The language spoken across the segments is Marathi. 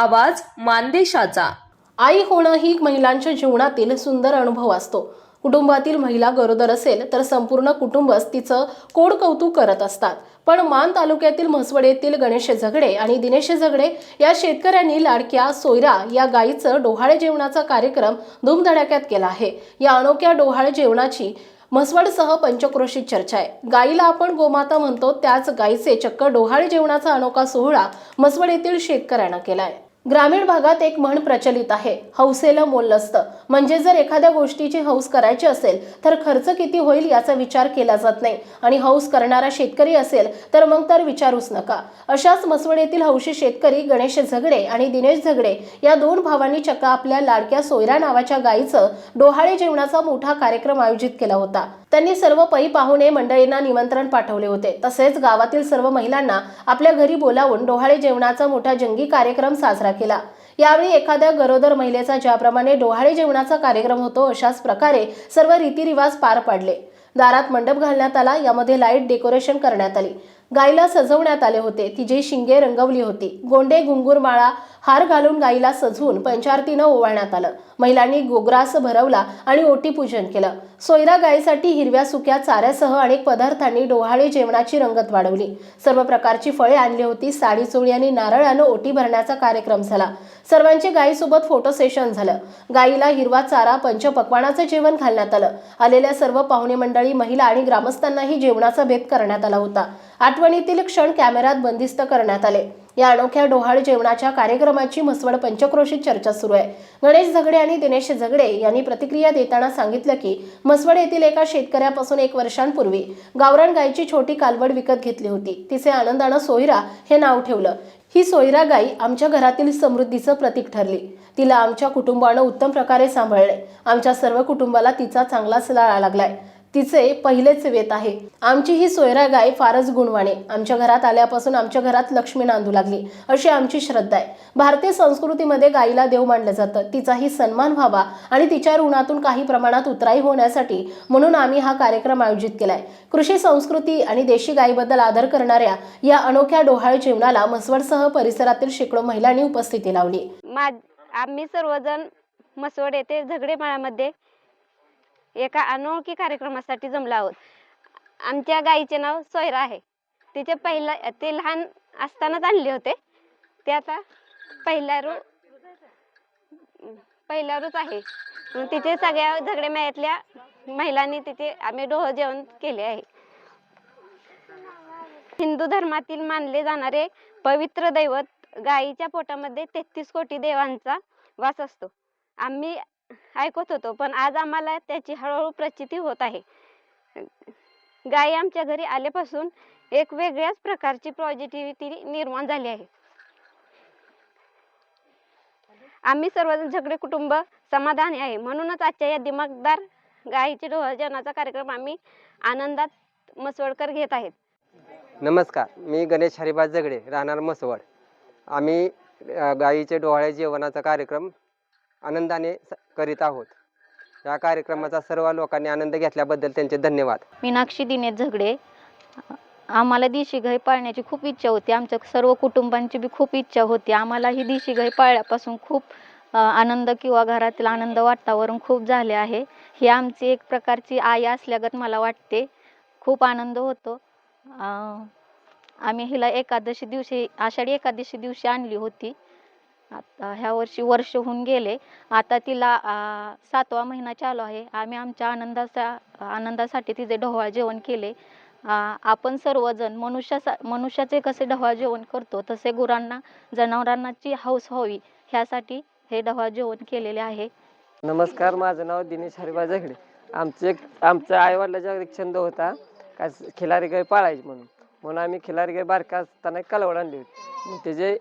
आवाज मानदेशाचा. आई होणं ही महिलांच्या जीवनातील सुंदर अनुभव असतो. कुटुंबातील महिला गरोदर असेल तर संपूर्ण कुटुंबच तिचं कोड कौतुक करत असतात. पण मान तालुक्यातील म्हसवड येथील गणेश झगडे आणि दिनेश झगडे या शेतकऱ्यांनी लाडक्या सोयरा या गायीचं डोहाळे जेवणाचा कार्यक्रम धूमधडाक्यात केला आहे. या अनोख्या डोहाळे जेवणाची म्हसवडसह पंचक्रोशीत चर्चा आहे. गाईला आपण गोमाता म्हणतो त्याच गायीचे चक्क डोहाळे जेवणाचा अनोखा सोहळा म्हसवड येथील शेतकऱ्यांना आहे ग्रामीण भागात एक म्हण प्रचलित आहे हौसेला मोल नसतं. म्हणजे जर एखाद्या गोष्टीची हौस करायची असेल तर खर्च किती होईल याचा विचार केला जात नाही. आणि हौस करणारा शेतकरी असेल तर मग तर विचारूच नका. अशाच मसवडेतील हौशी शेतकरी गणेश झगडे आणि दिनेश झगडे या दोन भावांनी चक्क आपल्या लाडक्या सोयरा नावाच्या गायीचं डोहाळे जेवणाचा मोठा कार्यक्रम आयोजित केला होता. त्यांनी सर्व पै पाहुणे मंडळींना निमंत्रण पाठवले होते. तसेच गावातील सर्व महिलांना आपल्या घरी बोलावून डोहाळे जेवणाचा मोठा जंगी कार्यक्रम साजरा केला. यावेळी एखाद्या गरोदर महिलेचा ज्याप्रमाणे डोहाळे जेवणाचा कार्यक्रम होतो अशाच प्रकारे सर्व रीतिरिवाज पार पाडले. दारात मंडप घालण्यात आला यामध्ये लाइट डेकोरेशन करण्यात आली. गायीला सजवण्यात आले होते. तिची शिंगे रंगवली होती. गोंडे गुंगुरमाळा हार घालून गायीला सजवून पंचारतीनं ओवाळण्यात आलं. महिलांनी गोग्रास भरवला आणि ओटी पूजन केलं. सोयरा गायीसाठी हिरव्या सुक्या चाऱ्यासह अनेक पदार्थांनी डोहाळे जेवणाची रंगत वाढवली. सर्व प्रकारची फळे आणली होती. साडी चोळी आणि नारळानं ओटी भरण्याचा कार्यक्रम झाला. सर्वांचे गायीसोबत फोटो सेशन झालं. गायीला हिरवा चारा पंचपक्वानाचं जेवण घालण्यात आलं. आलेल्या सर्व पाहुणे मंडळी महिला आणि ग्रामस्थांनाही जेवणाचा भेद करण्यात आला होता. आठवणीतील क्षण कॅमेऱ्यात बंदिस्त करण्यात आले. या अनोख्या डोहाळ जेवणाच्या कार्यक्रमाची म्हसवड पंचक्रोशीत चर्चा सुरू आहे. गणेश झगडे आणि दिनेश झगडे यांनी प्रतिक्रिया देताना सांगितलं की म्हसवड येथील एका शेतकऱ्यापासून एक वर्षांपूर्वी गावरान गायची छोटी कालवड विकत घेतली होती. तिचे आनंदानं सोयरा हे नाव ठेवलं. ही सोयरा गाई आमच्या घरातील समृद्धीचं प्रतीक ठरली. तिला आमच्या कुटुंबानं उत्तम प्रकारे सांभाळले आमच्या सर्व कुटुंबाला तिचा चांगलाच लाळा लागलाय. तिचे पहिलेच वेत आहे. आमची ही सोयरा गाय फारच गुणवाणे. आमच्या घरात आल्यापासून आमच्या घरात लक्ष्मी नांदू लागली. अशी आमची श्रद्धा आहे. भारतीय संस्कृतीमध्ये गायीला देव मानलं जातं. तिचाही सन्मान व्हावा आणि तिच्या ऋणातून काही प्रमाणात उतराई होण्यासाठी म्हणून आम्ही हा कार्यक्रम आयोजित केलाय. कृषी संस्कृती आणि देशी गायीबद्दल आदर करणाऱ्या या अनोख्या डोहाळ जेवणाला म्हसवडसह परिसरातील शेकडो महिलांनी उपस्थिती लावली. मा आम्ही सर्वजण मसवड येथे झगडे माळ्यामध्ये एका अनोळखी कार्यक्रमासाठी जमलो आहोत. आमच्या गाईचे नाव सोयरा आहे. तिचे पहिला ते लहान असतानाच आणले होते. ते आता पहिला रू पहिला रूच आहे. तिचे तिथे सगळ्या झगडे मायातल्या महिलांनी तिथे आम्ही डोह जेवण केले आहे. हिंदू धर्मातील मानले जाणारे पवित्र दैवत गाईच्या पोटामध्ये तेहतीस कोटी देवांचा वास असतो. आम्ही ऐकत होतो. पण आज आम्हाला त्याची हळूहळू प्रचिती होत आहे. गायी आमच्या घरी आल्यापासून एक वेगळ्याच प्रकारची पॉझिटिव्हिटी निर्माण झाली आहे. आम्ही सर्वजण झगडे कुटुंब समाधानी आहे. म्हणूनच आजच्या या दिमागदार गायीचे डोहजनाचा जेवणाचा कार्यक्रम आम्ही आनंदात मसवडकर घेत आहेत. नमस्कार. मी गणेश हरिभास झगडे राहणार मसवड आम्ही अ, गाईचे डोहाळे जेवणाचा कार्यक्रम आनंदाने स- करीत आहोत. या कार्यक्रमाचा सर्व लोकांनी आनंद घेतल्याबद्दल त्यांचे धन्यवाद. मीनाक्षी दिनेश झगडे आम्हाला देशी गाय पाळण्याची खूप इच्छा होती. आमच्या सर्व कुटुंबांची बी खूप इच्छा होती. आम्हाला ही देशी गाय पाळल्यापासून खूप आनंद किंवा घरातील आनंद वातावरण खूप झाले आहे. ही आमची एक प्रकारची आई असल्यागत मला वाटते. खूप आनंद होतो. आम्ही हिला एकादशी दिवशी आषाढी एकादशी दिवशी आणली होती. आता ह्या वर्षी वर्ष होऊन गेले. आता तिला सातवा महिना चालू आहे. आम्ही आमच्या आनंदाचा आनंदासाठी तिचे ढोवाळ जेवण केले. आपण सर्वजण मनुष्यासा मनुष्याचे कसे ढोवाळ जेवण करतो तसे गुरांना जनावरांनाची हौस व्हावी ह्यासाठी हे ढोवाळ जेवण केलेले आहे. नमस्कार माझं नाव दिनेश हरिबा जगडे आमचे आमच्या आईवडिलाचा एक छंद होता काय खिलारी गाय पाळायची म्हणून. म्हणून आम्ही खिलारी गाय बारका असताना कलवड कालवड आणली होती. त्याचे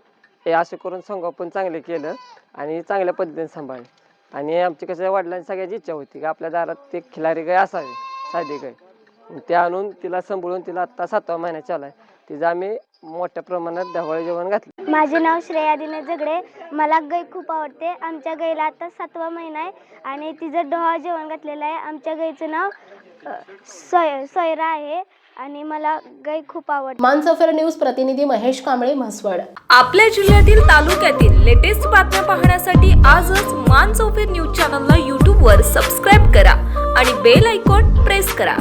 हे असं करून संगोपन चांगले केलं आणि चांगल्या पद्धतीने सांभाळलं. आणि आमची कसं वडिलांची सगळ्याची इच्छा होती की आपल्या दारात ते खिलारी गाय असावी साधी गाय. ते आणून तिला सांभाळून तिला आत्ता सातवा महिना चालू आहे. तिचं आम्ही मोठ्या प्रमाणात ढवळे जेवण घातलं. माझे नाव श्रेया दिने झगडे. मला गाय खूप आवडते. आमच्या गाईला आता सातवा महिना आहे आणि तिचं डोहा जेवण घातलेलं आहे. आमच्या गाईचं नाव सोय सोयरा आहे. आणि मला गाय खूप आवडते. मानसफर न्यूज प्रतिनिधी महेश कांबळे म्हसवड. आपल्या जिल्ह्यातील तालुक्यातील लेटेस्ट बातम्या पाहण्यासाठी आजच मान चौफेर न्यूज चॅनलला यूट्यूबवर सबस्क्राईब करा आणि बेल आयकॉन प्रेस करा.